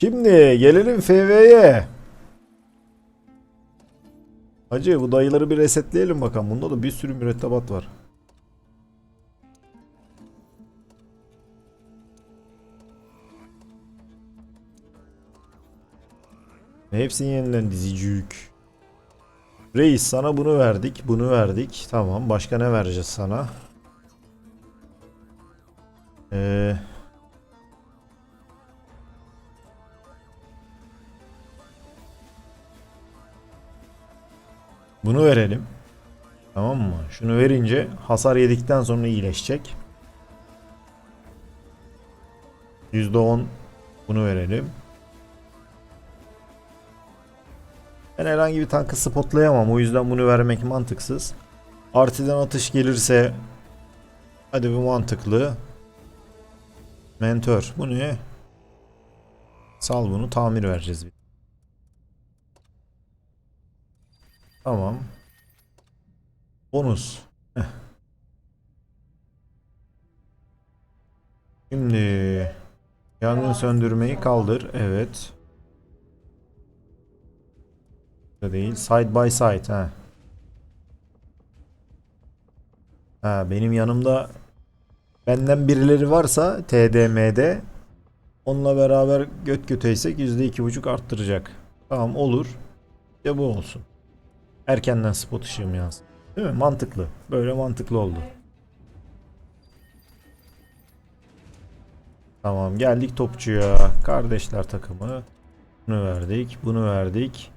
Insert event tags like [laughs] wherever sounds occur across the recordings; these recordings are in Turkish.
Şimdi gelelim FV'ye. Hacı bu dayıları bir resetleyelim bakalım. Bunda da bir sürü mürettebat var. Hepsini yeniden dizicük. Reis sana bunu verdik, bunu verdik. Tamam, başka ne vereceğiz sana? Ee, bunu verelim. Tamam mı? Şunu verince hasar yedikten sonra iyileşecek. %10 bunu verelim. Ben herhangi bir tankı spotlayamam. O yüzden bunu vermek mantıksız. Artiden atış gelirse hadi bu mantıklı. Mentor. Bu ne? Sal bunu tamir vereceğiz. Tamam. Bonus. Heh. Şimdi yangın söndürmeyi kaldır. Evet. Da değil. Side by side ha. Ha benim yanımda benden birileri varsa TDM'de onunla beraber göt göteysek %2.5 arttıracak. Tamam olur. Ya bu olsun. Erkenden spot ışığım yansın. Değil mi? Mantıklı. Böyle mantıklı oldu. Tamam geldik topçuya. Kardeşler takımı. Bunu verdik. Bunu verdik.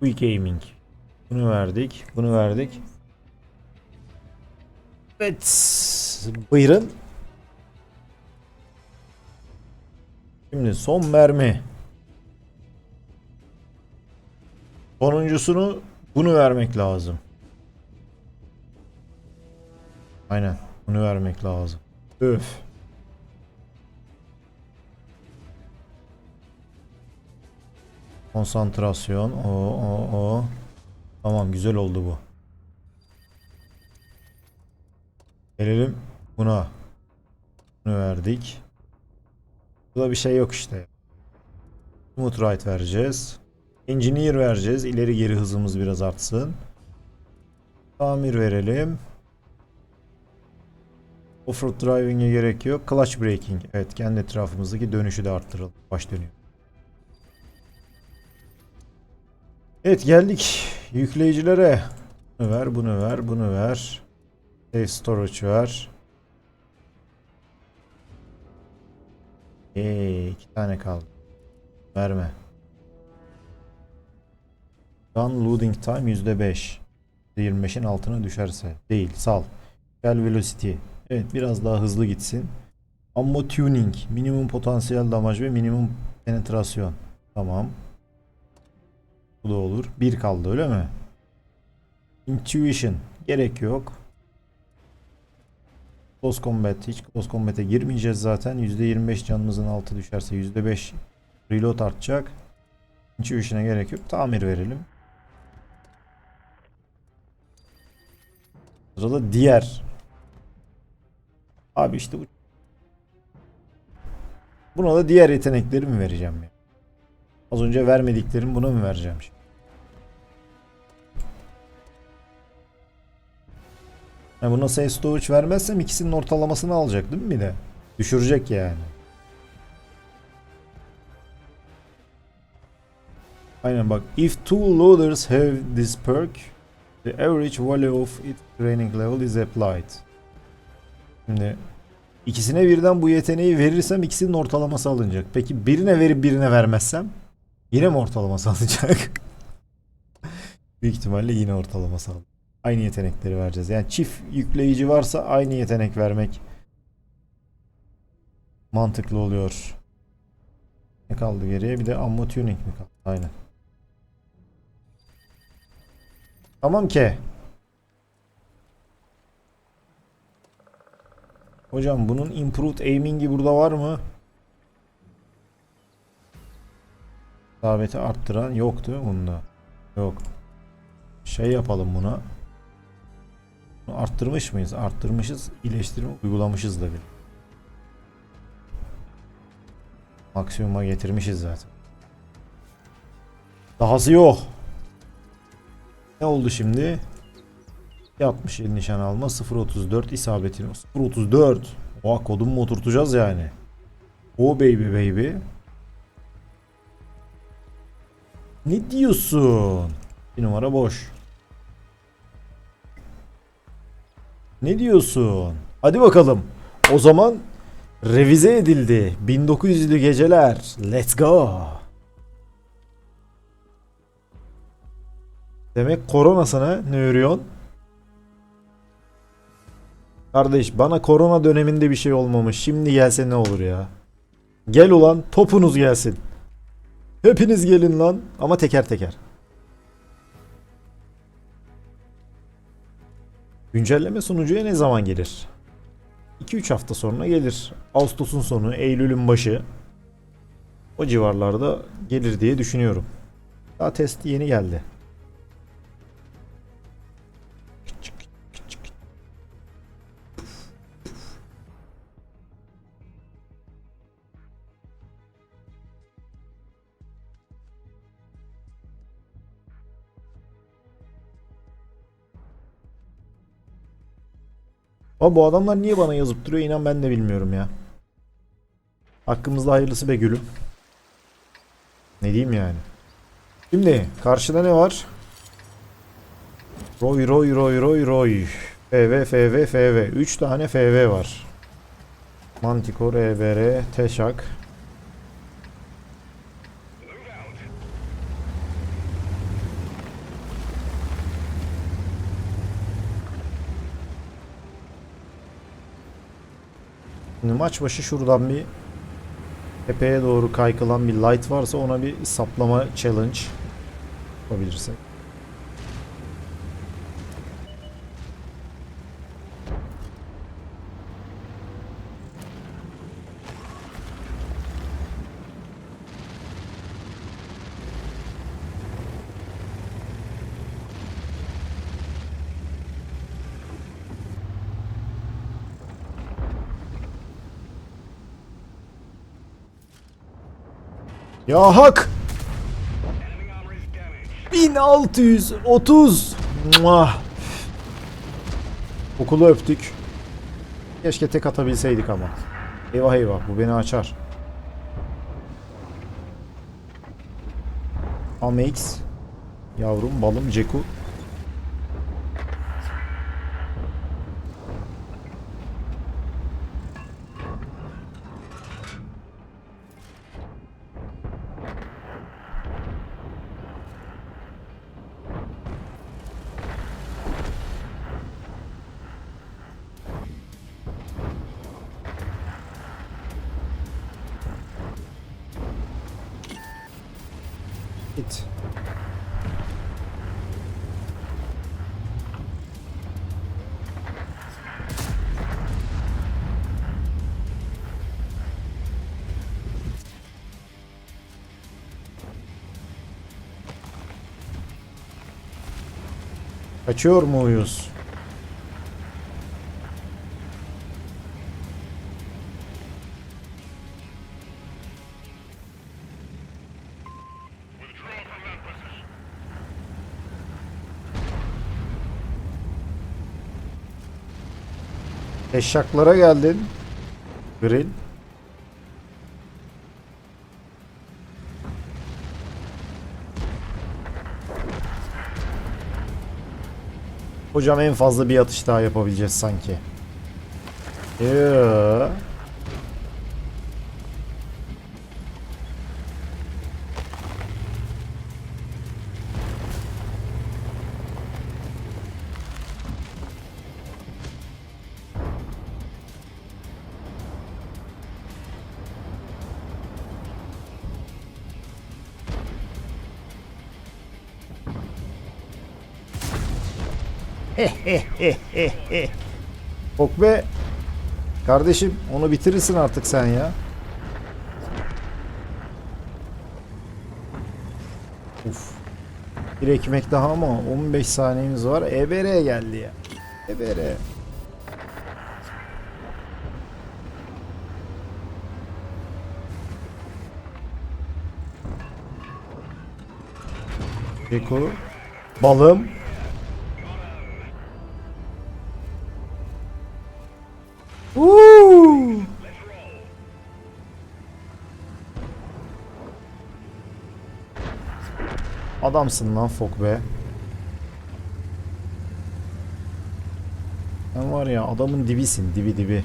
Quick aiming. Bunu verdik. Bunu verdik. Evet. Buyurun. Şimdi son mermi. Sonuncusunu bunu vermek lazım. Aynen. Bunu vermek lazım. Öf. Konsantrasyon. O o o. Tamam güzel oldu bu. Gelelim buna. Bunu verdik. Burada bir şey yok işte. Smooth right vereceğiz. Engineer vereceğiz. İleri geri hızımız biraz artsın. Tamir verelim. Offroad driving'e gerek yok. Clutch braking. Evet kendi etrafımızdaki dönüşü de arttıralım. Baş dönüyor. Evet geldik yükleyicilere. Bunu ver, bunu ver, bunu ver. Safe storage ver. Eee iki tane kaldı. Verme. Gun loading time %5. %25'in altına düşerse. Değil sal. Gel velocity. Evet biraz daha hızlı gitsin. Ammo tuning. Minimum potansiyel damaj ve minimum penetrasyon. Tamam. Bu da olur. Bir kaldı öyle mi? Intuition. Gerek yok. Close Combat. Hiç Close Combat'e girmeyeceğiz zaten. %25 canımızın altı düşerse %5 reload artacak. Intuition'a gerek yok. Tamir verelim. Sırada diğer. Abi işte bu. Buna da diğer yetenekleri mi vereceğim ya? Az önce vermediklerim buna mı vereceğim şimdi? Yani buna safe storage vermezsem ikisinin ortalamasını alacak değil mi bir de? Düşürecek yani. Aynen bak. If two loaders have this perk, the average value of its training level is applied. Şimdi ikisine birden bu yeteneği verirsem ikisinin ortalaması alınacak. Peki birine verip birine vermezsem yine mi ortalaması [laughs] alınacak? Büyük ihtimalle yine ortalaması alınacak. Aynı yetenekleri vereceğiz. Yani çift yükleyici varsa aynı yetenek vermek mantıklı oluyor. Ne kaldı geriye? Bir de ammo tuning mi kaldı? Aynen. Tamam ki. Hocam bunun improved aiming'i burada var mı? İsabeti arttıran yoktu bunda. Yok. Şey yapalım buna. Bunu Arttırmış mıyız? Arttırmışız. İyileştirme uygulamışız da bile. Maksimuma getirmişiz zaten. Dahası yok. Ne oldu şimdi? 67 nişan alma 0.34 isabetin 0.34 Oha kodum mu oturtacağız yani. O baby baby. Ne diyorsun? Bir numara boş. Ne diyorsun? Hadi bakalım. O zaman Revize edildi. 1900'lü geceler. Let's go Demek korona sana ne örüyorsun? Kardeş bana korona döneminde bir şey olmamış. Şimdi gelse ne olur ya? Gel ulan topunuz gelsin. Hepiniz gelin lan ama teker teker. Güncelleme sunucuya ne zaman gelir? 2-3 hafta sonra gelir. Ağustos'un sonu, Eylül'ün başı. O civarlarda gelir diye düşünüyorum. Daha test yeni geldi. Ama bu adamlar niye bana yazıp duruyor inan ben de bilmiyorum ya. Hakkımızda hayırlısı be gülüm. Ne diyeyim yani. Şimdi karşıda ne var? Roy roy roy roy roy. FV FV FV. 3 tane FV var. Manticore, EBR, Teşak. Maç başı şuradan bir tepeye doğru kaykılan bir light varsa ona bir saplama challenge yapabilirsek. Ya hak! 1630 Muah. Okulu öptük. Keşke tek atabilseydik ama. Eyvah eyvah bu beni açar. Amex. Yavrum balım Ceku. Kaçıyor muyuz? Eşyaklara geldin. Grill. Hocam en fazla bir atış daha yapabileceğiz sanki. Yoo. Kokbe. Kardeşim onu bitirirsin artık sen ya. Uf. Bir ekmek daha ama 15 saniyemiz var. EBR'ye geldi ya. EBR. Eko. Balım. Adamsın lan Fok be. Sen var ya adamın dibisin dibi dibi.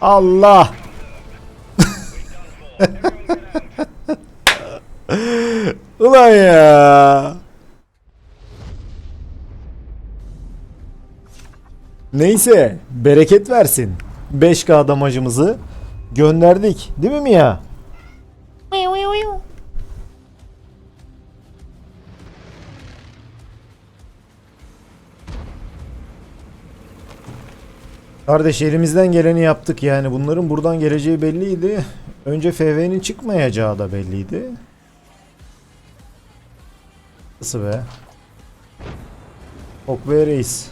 Allah! Ulan ya! Neyse, bereket versin. 5K damacımızı gönderdik. Değil mi Mia? Kardeş elimizden geleni yaptık yani. Bunların buradan geleceği belliydi. Önce FV'nin çıkmayacağı da belliydi. Nasıl be? Okbe reis.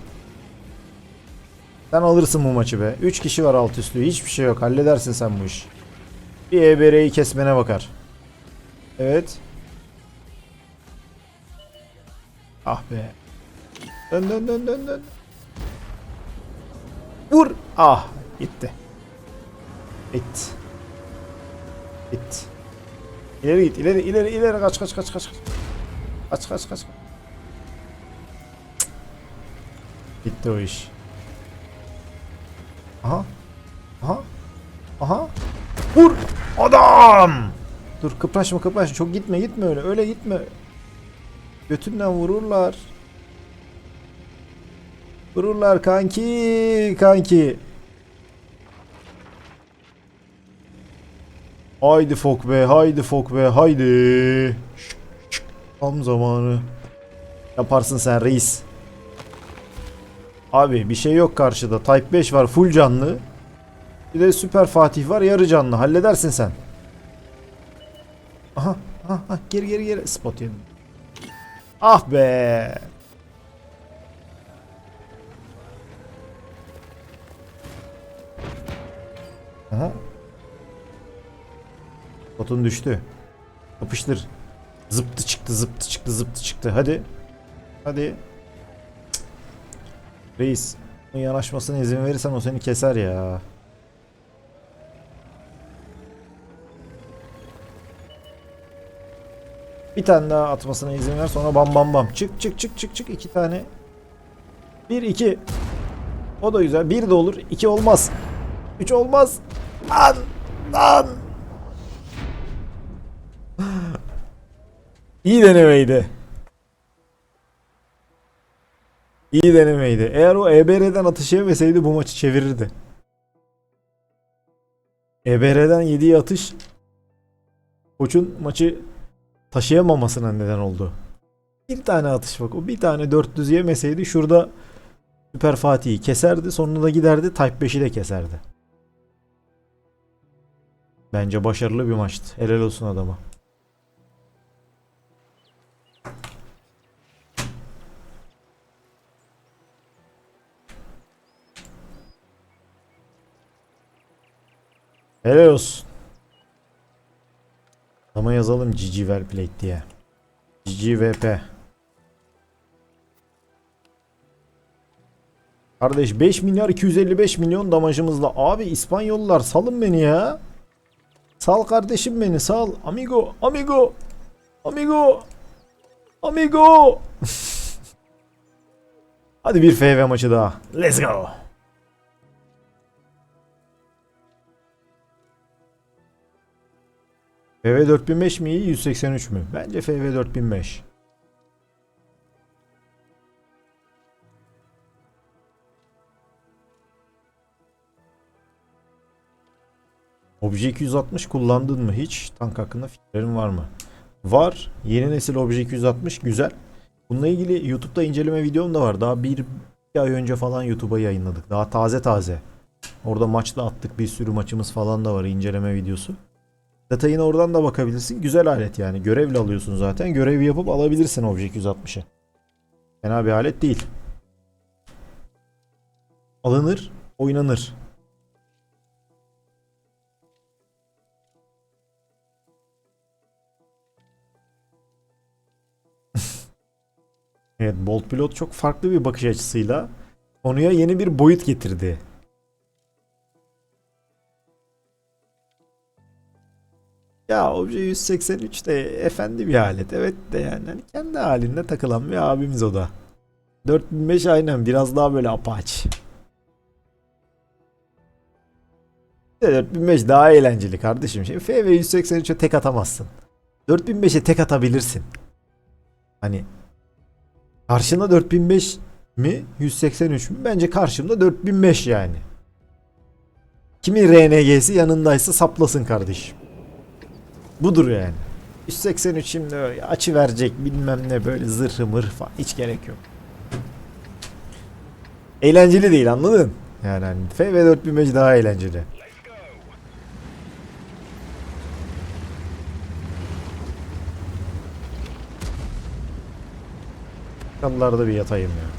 Sen alırsın bu maçı be. 3 kişi var alt üstlü. Hiçbir şey yok. Halledersin sen bu iş. Bir EBR'yi kesmene bakar. Evet. Ah be. Dön dön dön dön dön. Vur. Ah gitti. Gitti. Gitti. İleri git ileri ileri ileri kaç kaç kaç kaç. Kaç kaç kaç. Cık. Gitti o iş. Aha. Aha. Aha. Vur. Adam. Dur kıpraşma kıpraşma. Çok gitme gitme öyle. Öyle gitme. Götünden vururlar. Vururlar kanki kanki. Haydi fok be haydi fok be haydi. Tam zamanı. Yaparsın sen reis. Abi bir şey yok karşıda. Type 5 var full canlı. Bir de Süper Fatih var yarı canlı. Halledersin sen. Aha, aha, aha geri geri geri spot yedim. Ah be. Aha. Botun düştü. Yapıştır. Zıptı çıktı, zıptı çıktı, zıptı çıktı. Hadi. Hadi. Cık. Reis. Bunun yanaşmasına izin verirsen o seni keser ya. Bir tane daha atmasına izin ver sonra bam bam bam. Çık çık çık çık çık iki tane. Bir iki. O da güzel. Bir de olur. iki olmaz. Üç olmaz. Lan lan. İyi denemeydi. İyi denemeydi. Eğer o EBR'den atış yemeseydi bu maçı çevirirdi. EBR'den yediği atış koçun maçı taşıyamamasına neden oldu. Bir tane atış bak. O bir tane 400 yemeseydi şurada Süper Fatih'i keserdi. Sonunda da giderdi Type 5'i de keserdi. Bence başarılı bir maçtı. Helal olsun adama. Helal olsun. Ama yazalım GG Wellplayed diye. GGVP. Kardeş 5 milyar 255 milyon damajımızla. Abi İspanyollar salın beni ya. Sal kardeşim beni sal. Amigo, amigo. Amigo. Amigo. [laughs] Hadi bir FV maçı daha. Let's go. FV 4005 mi iyi 183 mü? Bence FV 4005. Obje 260 kullandın mı hiç? Tank hakkında fikirlerin var mı? Var. Yeni nesil Obje 260 güzel. Bununla ilgili YouTube'da inceleme videom da var. Daha bir, bir ay önce falan YouTube'a yayınladık. Daha taze taze. Orada maçta attık. Bir sürü maçımız falan da var inceleme videosu. Detayına oradan da bakabilirsin. Güzel alet yani. Görevle alıyorsun zaten. Görev yapıp alabilirsin Obje 260'ı. Fena bir alet değil. Alınır, oynanır. Evet, Bolt Pilot çok farklı bir bakış açısıyla konuya yeni bir boyut getirdi. Ya Obje 183 de efendi bir alet. Evet de yani hani kendi halinde takılan bir abimiz o da. 4005 aynen biraz daha böyle apaç. Bir de 4005 daha eğlenceli kardeşim. Şimdi FV 183'e tek atamazsın. 4005'e tek atabilirsin. Hani karşına 4005 mi 183 mi? Bence karşımda 4005 yani. Kimin RNG'si yanındaysa saplasın kardeşim. Budur yani. 183 şimdi açı verecek bilmem ne böyle zırhı mırh falan hiç gerek yok. Eğlenceli değil anladın? Yani hani FV 4005 daha eğlenceli. Kallarda bir yatayım ya.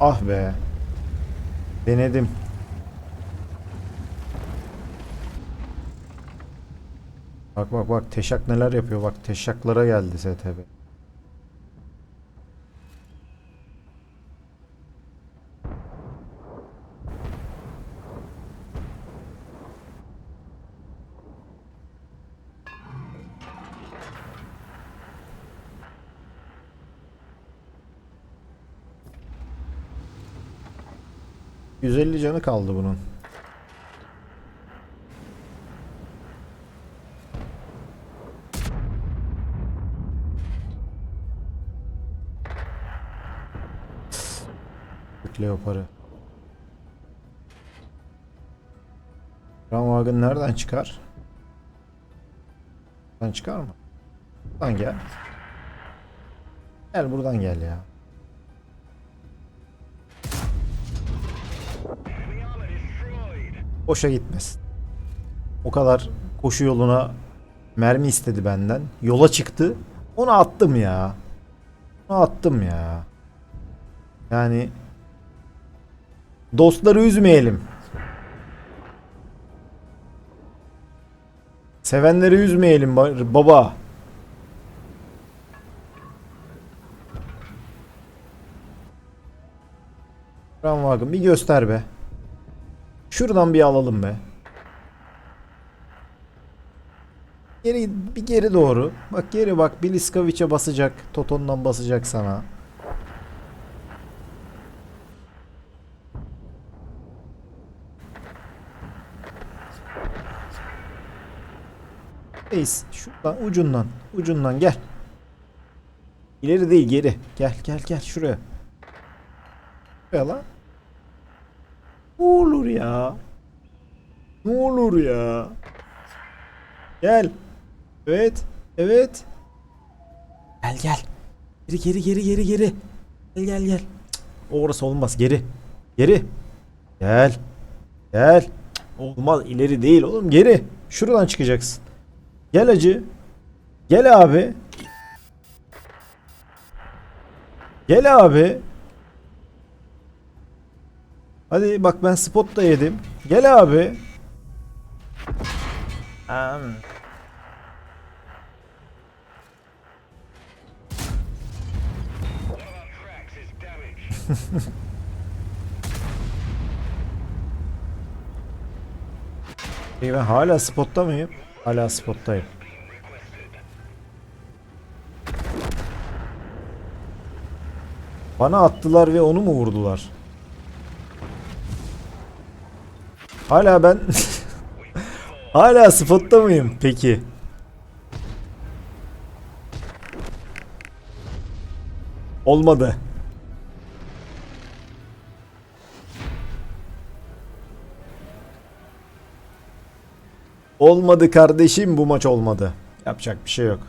Ah be. Denedim. Bak bak bak Teşak neler yapıyor bak Teşaklara geldi STB. ...150 canı kaldı bunun. Leopar'ı. Ramwagen nereden çıkar? Buradan çıkar mı? Buradan gel. Gel buradan gel ya. Boşa gitmesin. O kadar koşu yoluna mermi istedi benden. Yola çıktı. Onu attım ya. Onu attım ya. Yani dostları üzmeyelim. Sevenleri üzmeyelim ba- baba. Ramwagen bir göster be. Şuradan bir alalım be. Geri bir geri doğru. Bak geri bak Biliskavic'e basacak. Toton'dan basacak sana. Reis şuradan ucundan ucundan gel. İleri değil geri. Gel gel gel şuraya. Şuraya lan. Ne olur ya. Ne olur ya. Gel. Evet. Evet. Gel gel. Geri geri geri geri geri. Gel gel gel. Cık, Orası olmaz geri. Geri. Gel. Gel. Olmaz ileri değil oğlum geri. Şuradan çıkacaksın. Gel acı. Gel abi. Gel abi. Hadi bak ben spot da yedim. Gel abi. Damaged. [laughs] İyi ben hala spotta mıyım? Hala spottayım. Bana attılar ve onu mu vurdular? Hala ben [laughs] hala spotta mıyım peki? Olmadı. Olmadı kardeşim bu maç olmadı. Yapacak bir şey yok.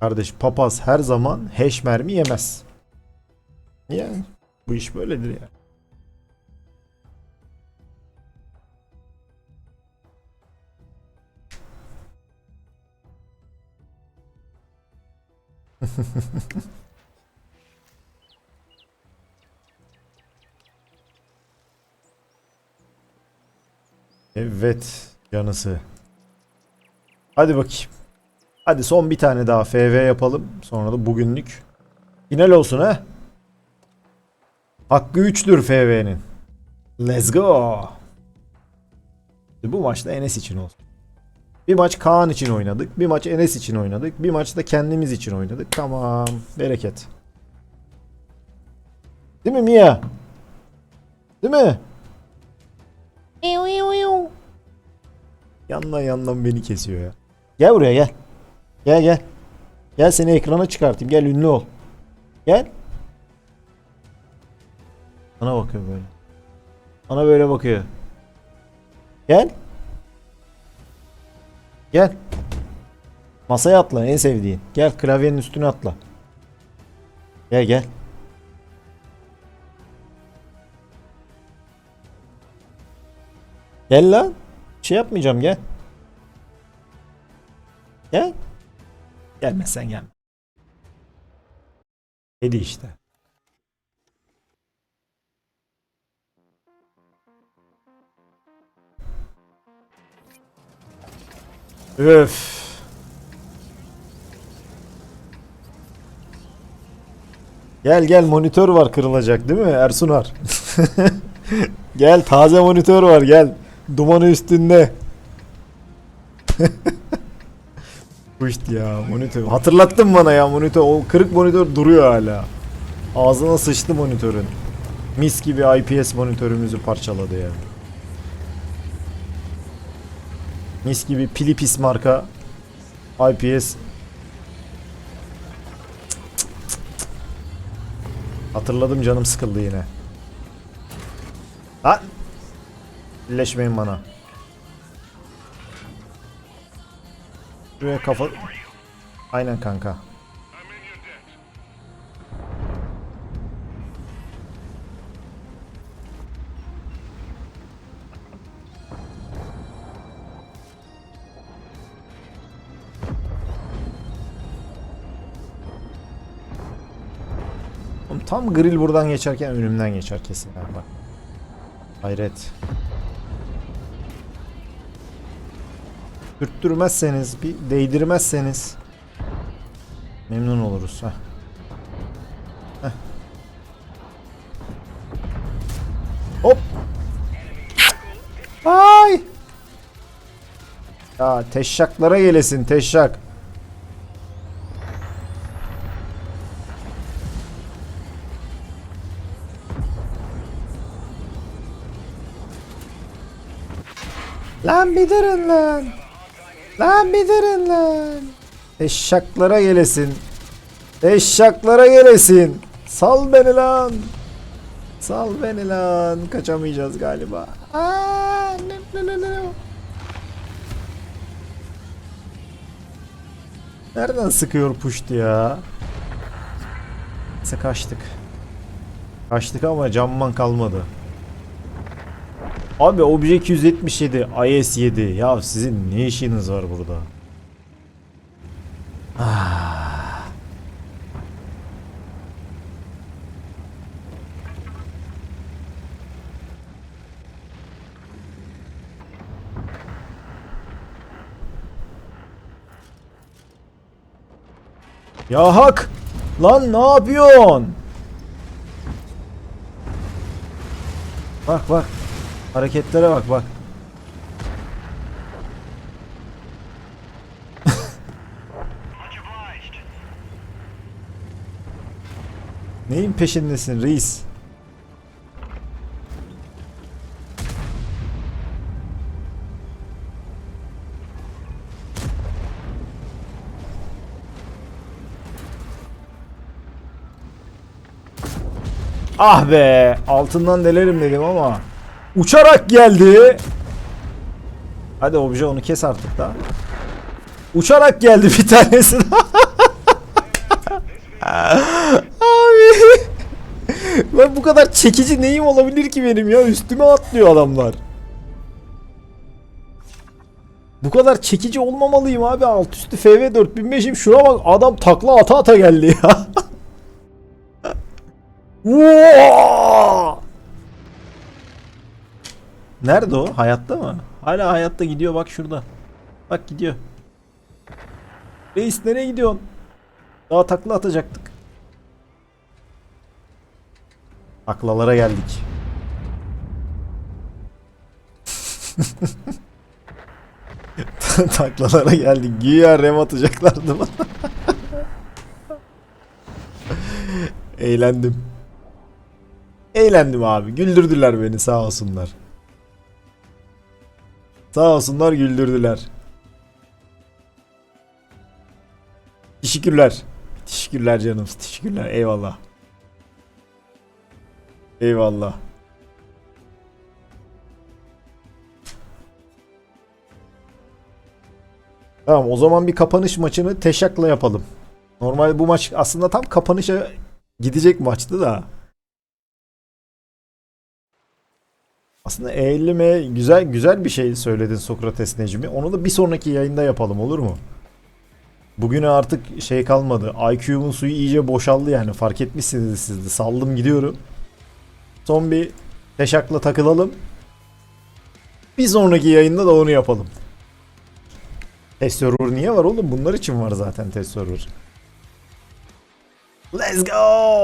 Kardeş papaz her zaman hash mermi yemez. Yani bu iş böyledir ya. [laughs] Evet canısı. Hadi bakayım. Hadi son bir tane daha FV yapalım. Sonra da bugünlük final olsun ha. Hakkı 3'tür FV'nin. Let's go. Bu maçta Enes için olsun. Bir maç Kaan için oynadık. Bir maç Enes için oynadık. Bir maç da kendimiz için oynadık. Tamam. Bereket. Değil mi Mia? Değil mi? Yandan yandan beni kesiyor ya. Gel buraya gel. Gel gel. Gel seni ekrana çıkartayım. Gel ünlü ol. Gel. Bana bakıyor böyle. Bana böyle bakıyor. Gel. Gel. Masaya atla en sevdiğin. Gel klavyenin üstüne atla. Gel gel. Gel lan. Şey yapmayacağım gel. Gel. Gelmezsen gel. Dedi işte. Öf. Gel gel monitör var kırılacak değil mi Ersunar? [laughs] gel taze monitör var gel. Dumanı üstünde. [laughs] Bu işte ya monitör. Hatırlattın bana ya monitör. O kırık monitör duruyor hala. Ağzına sıçtı monitörün. Mis gibi IPS monitörümüzü parçaladı ya. Mis gibi Philips marka IPS. Hatırladım canım sıkıldı yine. Lan! Birleşmeyin bana. Şuraya kafa... Aynen kanka. Tam grill buradan geçerken önümden geçer kesin. Ha, bak. Hayret. Sürttürmezseniz, bir değdirmezseniz memnun oluruz. Heh. Heh. Hop. Ay. Ya teşşaklara gelesin teşşak. Lan bir durun lan. Lan bir lan. Eşşaklara gelesin. Eşşaklara gelesin. Sal beni lan. Sal beni lan. Kaçamayacağız galiba. Aa, ne, ne, ne, ne. Nereden sıkıyor puşt ya? Neyse kaçtık. Kaçtık ama camman kalmadı. Abi obje 277 IS-7 ya sizin ne işiniz var burada? Ah. Ya hak! Lan ne yapıyorsun? Bak bak. Hareketlere bak bak. [laughs] Neyin peşindesin reis? Ah be, altından delerim dedim ama uçarak geldi. Hadi obje onu kes artık da. Uçarak geldi bir tanesi. [laughs] Abi. Ben bu kadar çekici neyim olabilir ki benim ya? Üstüme atlıyor adamlar. Bu kadar çekici olmamalıyım abi. Alt üstü FV 4005'im. Şuna bak adam takla ata ata geldi ya. [laughs] Nerede o? Hayatta mı? Hala hayatta gidiyor bak şurada. Bak gidiyor. Reis nereye gidiyorsun? Daha takla atacaktık. Taklalara geldik. [laughs] Taklalara geldik. Güya rem atacaklardı bana. Eğlendim. Eğlendim abi. Güldürdüler beni sağ olsunlar. Sağ olsunlar güldürdüler. Teşekkürler. Teşekkürler canım. Teşekkürler. Eyvallah. Eyvallah. Tamam o zaman bir kapanış maçını teşakla yapalım. Normal bu maç aslında tam kapanışa gidecek maçtı da. Aslında E50M güzel güzel bir şey söyledin Sokrates Necmi. Onu da bir sonraki yayında yapalım olur mu? Bugüne artık şey kalmadı. IQ'mun suyu iyice boşaldı yani. Fark etmişsiniz siz de. Saldım gidiyorum. Son bir teşakla takılalım. Bir sonraki yayında da onu yapalım. Test server niye var oğlum? Bunlar için var zaten test server. Let's go!